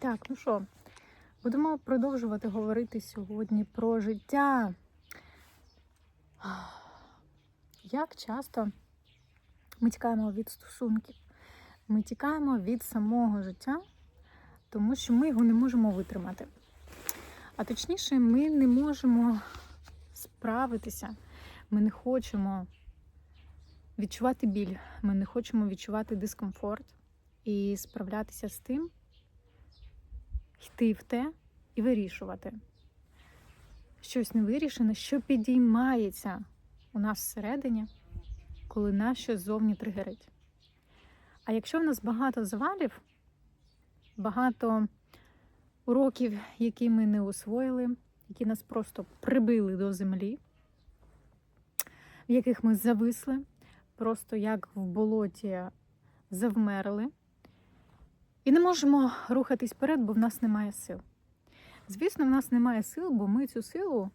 Так, ну що, будемо продовжувати говорити сьогодні про життя. Як часто ми тікаємо від стосунків, ми тікаємо від самого життя, тому що ми його не можемо витримати. А точніше, ми не можемо справитися, ми не хочемо відчувати біль, ми не хочемо відчувати дискомфорт і справлятися з тим, йти в те і вирішувати. Щось не вирішене, що підіймається у нас всередині, коли нас щось зовні тригерить. А якщо в нас багато завалів, багато уроків, які ми не усвоїли, які нас просто прибили до землі, в яких ми зависли, просто як в болоті завмерли, і не можемо рухатись вперед, бо в нас немає сил. Звісно, в нас немає сил, бо ми цю силу,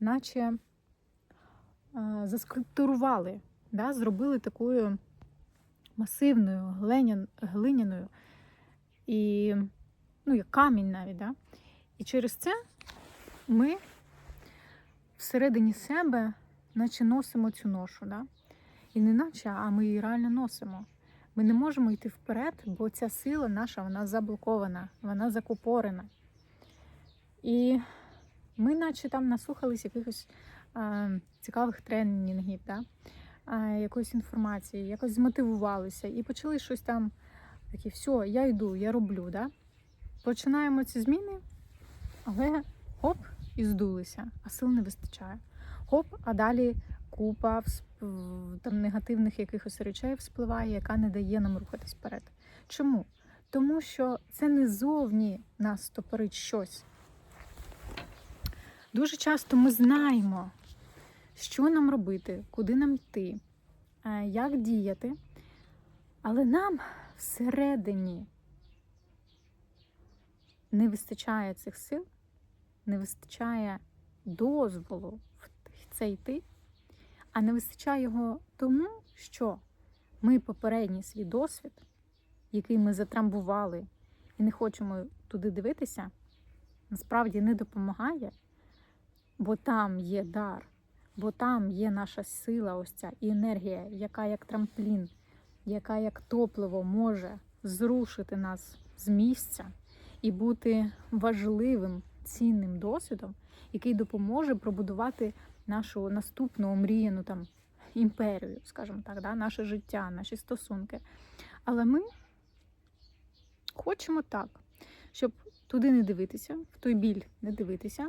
наче е, заскульптурували, да, зробили такою масивною, глиняною, і, ну, як камінь навіть. Да? І через це ми всередині себе, наче носимо цю ношу. Да? І не наче, а ми її реально носимо. Ми не можемо йти вперед, бо ця сила наша вона заблокована, вона закупорена. І ми, наче там наслухались якихось а, цікавих тренінгів, да? а, якоїсь інформації, якось змотивувалися і почали щось там такі, все, я йду, я роблю. Да? Починаємо ці зміни, але хоп, і здулися, а сил не вистачає. Хоп, а далі купа там негативних якихось речей вспливає, яка не дає нам рухатись вперед. Чому? Тому що це не зовні нас стопорить щось. Дуже часто ми знаємо, що нам робити, куди нам йти, як діяти, але нам всередині не вистачає цих сил, не вистачає дозволу в це йти, а не вистачає його тому, що ми попередній свій досвід, який ми затрамбували і не хочемо туди дивитися, насправді не допомагає, бо там є дар, бо там є наша сила, ось ця і енергія, яка як трамплін, яка як топливо може зрушити нас з місця і бути важливим цінним досвідом, який допоможе пробудувати нашу наступну омріяну там імперію, скажімо так, да? наше життя, наші стосунки. Але ми хочемо так, щоб туди не дивитися, в той біль не дивитися,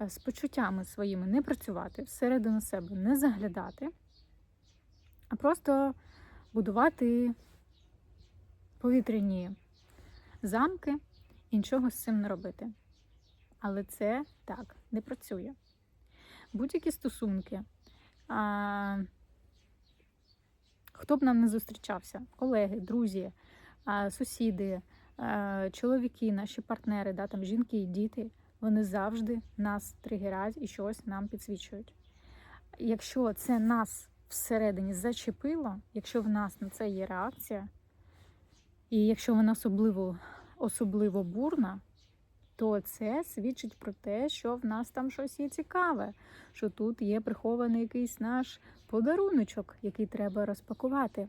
з почуттями своїми не працювати, всередину себе не заглядати, а просто будувати повітряні замки і нічого з цим не робити. Але це так не працює. Будь-які стосунки. А, Хто б нам не зустрічався? Колеги, друзі, а, сусіди, а, чоловіки, наші партнери, да, там, жінки і діти, вони завжди нас тригерять і щось нам підсвічують. Якщо це нас всередині зачепило, якщо в нас на це є реакція, і якщо вона особливо, особливо бурна, то це свідчить про те, що в нас там щось є цікаве, що тут є прихований якийсь наш подаруночок, який треба розпакувати.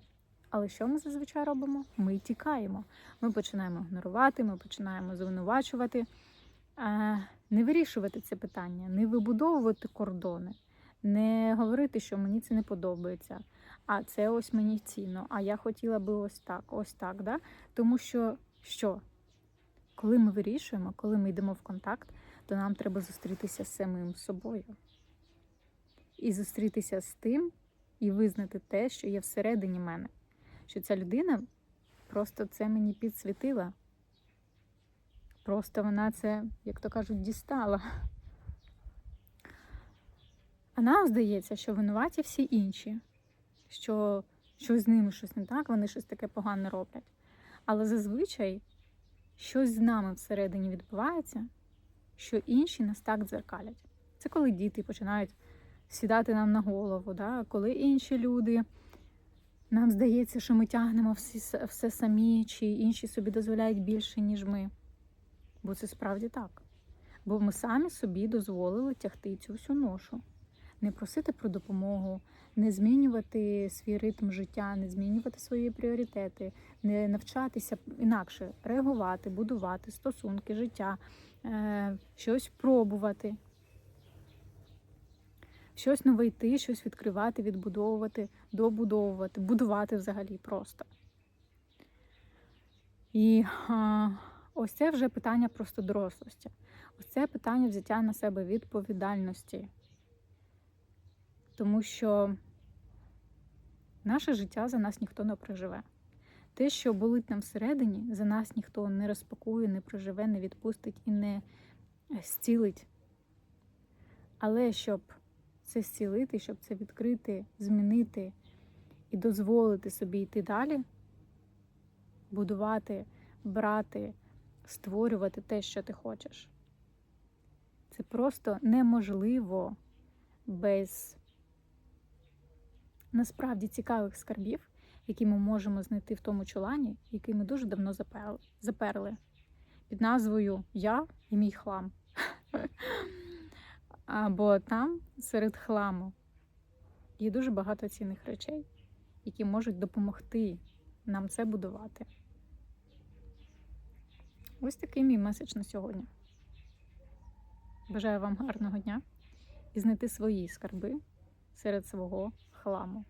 Але що ми зазвичай робимо? Ми тікаємо. Ми починаємо ігнорувати, ми починаємо звинувачувати, не вирішувати це питання, не вибудовувати кордони, не говорити, що мені це не подобається. А це ось мені цінно, а я хотіла би ось так, ось так. Да? Тому що що? Коли ми вирішуємо, коли ми йдемо в контакт, то нам треба зустрітися з самим собою. І зустрітися з тим, і визнати те, що є всередині мене. Що ця людина просто це мені підсвітила. Просто вона це, як то кажуть, дістала. А нам здається, що винуваті всі інші, що щось з ними щось не так, вони щось таке погане роблять. Але зазвичай щось з нами всередині відбувається, що інші нас так дзеркалять. Це коли діти починають сідати нам на голову, да? коли інші люди. Нам здається, що ми тягнемо всі, все самі, чи інші собі дозволяють більше, ніж ми. Бо це справді так. Бо ми самі собі дозволили тягти цю всю ношу, не просити про допомогу, не змінювати свій ритм життя, не змінювати свої пріоритети, не навчатися інакше реагувати, будувати стосунки, життя, е, щось пробувати, щось нове йти, щось відкривати, відбудовувати, добудовувати, будувати взагалі просто. І а, ось це вже питання просто дорослості. Ось це питання взяття на себе відповідальності. Тому що наше життя за нас ніхто не проживе. Те, що болить нам всередині, за нас ніхто не розпакує, не проживе, не відпустить і не зцілить. Але щоб це зцілити, щоб це відкрити, змінити і дозволити собі йти далі, будувати, брати, створювати те, що ти хочеш. Це просто неможливо без насправді цікавих скарбів, які ми можемо знайти в тому чолані, який ми дуже давно заперли, під назвою Я і мій хлам. Або там серед хламу є дуже багато цінних речей, які можуть допомогти нам це будувати. Ось такий мій меседж на сьогодні. Бажаю вам гарного дня і знайти свої скарби серед свого хламу.